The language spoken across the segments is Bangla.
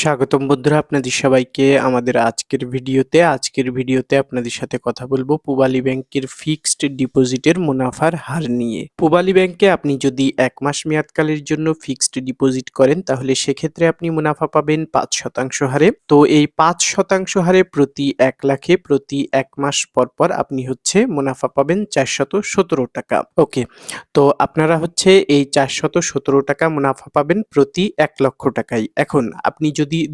স্বাগতম বন্ধুরা আপনাদের সবাইকে আমাদের আজকের ভিডিওতে। আজকের ভিডিওতে আপনাদের সাথে কথা বলব পূবালী ব্যাংকের ফিক্সড ডিপোজিটের মুনাফার হার নিয়ে। পূবালী ব্যাংকে আপনি যদি এক মাস মেয়াদকালের জন্য ফিক্সড ডিপোজিট করেন, তাহলে সেক্ষেত্রে আপনি মুনাফা পাবেন পাঁচ শতাংশ হারে। তো এই পাঁচ শতাংশ হারে প্রতি এক লাখে প্রতি এক মাস পর পর আপনি হচ্ছে মুনাফা পাবেন চারশত সতেরো টাকা। ওকে, তো আপনারা হচ্ছে এই চারশত সতেরো টাকা মুনাফা পাবেন প্রতি এক লক্ষ টাকায়। এখন আপনি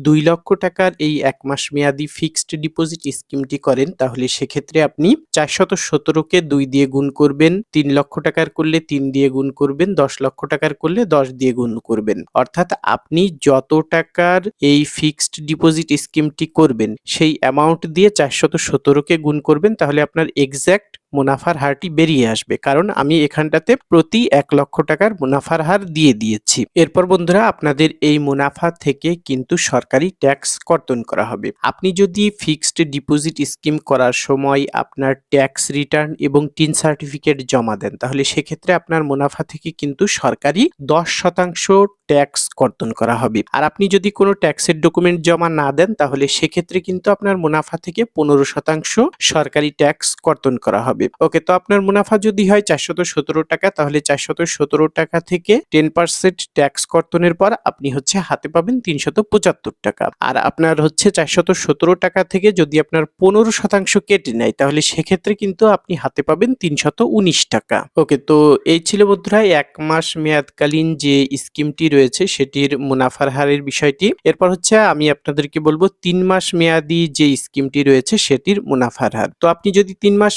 দুই লক্ষ টাকার এই এক মাস মেয়াদি ফিক্সড ডিপোজিট স্কিমটি করেন, তাহলে সেক্ষেত্রে আপনি চারশত সতেরোকে দুই দিয়ে গুণ করবেন, তিন লক্ষ টাকার করলে তিন দিয়ে গুণ করবেন, দশ লক্ষ টাকার করলে দশ দিয়ে গুণ করবেন। অর্থাৎ আপনি যত টাকার এই ফিক্সড ডিপোজিট স্কিমটি করবেন, সেই অ্যামাউন্ট দিয়ে চারশত সতেরোকে গুণ করবেন, তাহলে আপনার এক্স্যাক্ট মুনাফার হারটি বেরিয়ে আসবে। কারণ আমি এখানটাতে প্রতি এক লক্ষ টাকার মুনাফার হার দিয়ে দিয়েছি। এরপর বন্ধুরা, আপনাদের এই মুনাফা থেকে কিন্তু সরকারি ট্যাক্স কর্তন করা হবে। আপনি যদি ফিক্সড ডিপোজিট স্কিম করার সময় আপনার ট্যাক্স রিটার্ন এবং টিন সার্টিফিকেট জমা দেন, তাহলে সেক্ষেত্রে আপনার মুনাফা থেকে কিন্তু সরকারি দশ শতাংশ ট্যাক্স কর্তন করা হবে। আর আপনি যদি কোনো ট্যাক্সের ডকুমেন্ট জমা না দেন, তাহলে সেক্ষেত্রে কিন্তু আপনার মুনাফা থেকে পনেরো শতাংশ সরকারি ট্যাক্স কর্তন করা হবে। ওকে তো আপনার মুনাফা যদি হয় চারশত সতেরো টাকা, তাহলে চারশত সতেরো টাকা থেকে টেন পার্সেন্ট ট্যাক্স কর্তনের পর আপনি হচ্ছে হাতে পাবেন তিনশত পঁচাত্তর টাকা। আর আপনার হচ্ছে চারশত সতেরো টাকা থেকে যদি আপনার পনেরো শতাংশ কেটে নেয়, তাহলে সেক্ষেত্রে কিন্তু আপনি হাতে পাবেন তিনশত উনিশ টাকা। ওকে তো এই ছিল বন্ধুরা এক মাস মেয়াদকালীন যে স্কিমটি রয়েছে, সেটির মুনাফার হারের বিষয়টি। এরপর হচ্ছে আমি আপনাদেরকে বলব তিন মাস মেয়াদি যে স্কিমটি রয়েছে, সেটির মুনাফার হার। তো আপনি যদি তিন মাস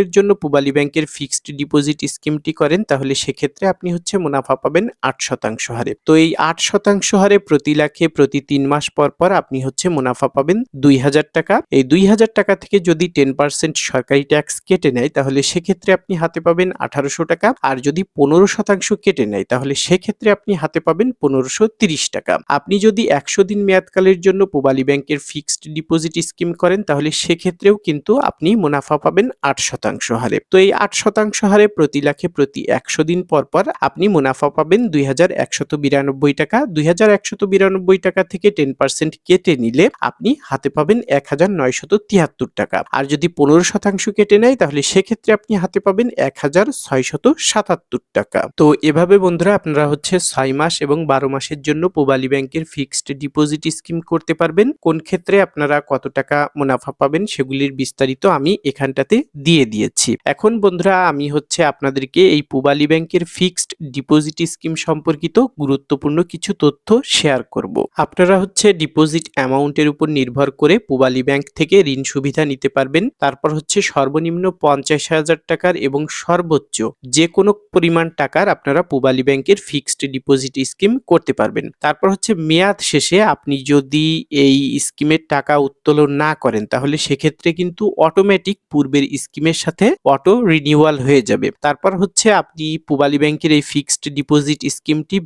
মেয়াদকালের জন্য পূবালী ব্যাংকের ফিক্সড ডিপোজিট স্কিমটি করেন, তাহলে সেক্ষেত্রে আপনি হচ্ছে মুনাফা পাবেন আট শতাংশ হারে। তো এই আট শতাংশ হারে প্রতি লাখে প্রতি তিন মাস পর পর আপনি হচ্ছে মুনাফা পাবেন দুই হাজার টাকা। এই দুই হাজার টাকা থেকে যদি টেন পার্সেন্ট সরকারি ট্যাক্স কেটে নেয়, তাহলে সেক্ষেত্রে আপনি হাতে পাবেন আঠারোশো টাকা। আর যদি পনেরো শতাংশ কেটে নেয়, তাহলে সেক্ষেত্রে আপনি হাতে পাবেন পনেরোশো তিরিশ টাকা। আপনি যদি একশো দিন মেয়াদকালের জন্য পূবালী ব্যাংকের ফিক্সড ডিপোজিট স্কিম করেন, তাহলে সেক্ষেত্রেও কিন্তু আপনি মুনাফা পাবেন আট শতাংশ। হারে। তো এই আট শতাংশ হারে প্রতি লাখে প্রতি একশো দিন পর পর আপনি মুনাফা পাবেন দুই হাজার একশত বিরানব্বই টাকা। দুই হাজার একশত বিরানব্বই টাকা থেকে টেন পার্সেন্ট কেটে নিলে আপনি হাতে পাবেন এক হাজার নয়শত তিয়াত্তর টাকা। আর যদি পনেরো শতাংশ কেটে নেয়, তাহলে সেক্ষেত্রে আপনি হাতে পাবেন এক হাজার ছয়শত সাতাত্তর টাকা। তো এভাবে বন্ধুরা আপনারা হচ্ছে ছয় মাস এবং বারো মাসের জন্য পূবালী ব্যাংকের ফিক্সড ডিপোজিট স্কিম করতে পারবেন। কোন ক্ষেত্রে আপনারা কত টাকা মুনাফা পাবেন, সেগুলির বিস্তারিত আমি এখানটাতে দিয়ে দিয়েছি। এখন বন্ধুরা, আমি হচ্ছে আপনাদেরকে এই পূবালী ব্যাংকের ফিক্সড ডিপোজিট স্কিম সম্পর্কিত গুরুত্বপূর্ণ কিছু তথ্য শেয়ার করব। আপনারা হচ্ছে ডিপোজিট অ্যামাউন্টের উপর নির্ভর করে পূবালী ব্যাংক থেকে ঋণ সুবিধা নিতে পারবেন। তারপর হচ্ছে সর্বনিম্ন পঞ্চাশ হাজার টাকার এবং সর্বোচ্চ যে কোনো পরিমাণ টাকার আপনারা পূবালী ব্যাংকের ফিক্সড ডিপোজিট স্কিম করতে পারবেন। তারপর হচ্ছে মেয়াদ শেষে আপনি যদি এই স্কিমের টাকা উত্তোলন না করেন, তাহলে সেক্ষেত্রে কিন্তু অটোমেটিক পূর্বের স্কিমের সাথে অটো রিনিউয়াল হয়ে যাবে। তারপর হচ্ছে আপনি পূবালী ব্যাংকের এই ফিক্সড ডিপোজিট স্কিমটি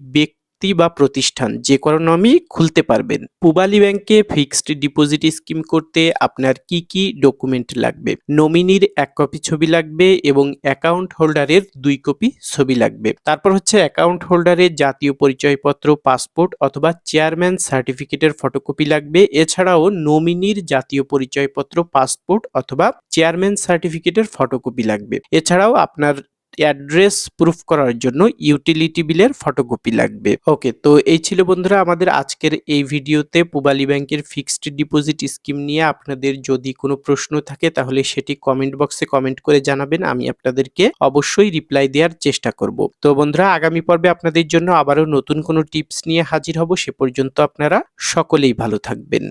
ব্যক্তি বা প্রতিষ্ঠান, যে কোনো নামই খুলতে পারবেন। পূবালী ব্যাংকে ফিক্সড ডিপোজিট স্কিম করতে আপনার কি কি ডকুমেন্ট লাগবে? নমিনির এক কপি ছবি লাগবে এবং অ্যাকাউন্ট হোল্ডারের দুই কপি ছবি লাগবে। তারপর হচ্ছে অ্যাকাউন্ট হোল্ডারের জাতীয় পরিচয়পত্র পাসপোর্ট অথবা চেয়ারম্যান সার্টিফিকেটের ফটোকপি লাগবে। এছাড়াও নমিনির জাতীয় পরিচয়পত্র পাসপোর্ট অথবা চেয়ারম্যান সার্টিফিকেটের ফটোকপি লাগবে। এছাড়াও আপনার অ্যাড্রেস প্রুফ করার জন্য ইউটিলিটি বিলের ফটোকপি লাগবে। ওকে তো এই ছিল বন্ধুরা আমাদের আজকের এই ভিডিওতে পূবালী ব্যাংকের ফিক্সড ডিপোজিট স্কিম নিয়ে। আপনাদের যদি কোনো প্রশ্ন থাকে তাহলে সেটি কমেন্ট বক্সে কমেন্ট করে জানাবেন, আমি আপনাদেরকে অবশ্যই রিপ্লাই দেওয়ার চেষ্টা করব। তো বন্ধুরা, আগামী পর্বে আপনাদের জন্য আবারও নতুন কোনো টিপস নিয়ে হাজির হব। সে পর্যন্ত আপনারা সকলেই ভালো থাকবেন।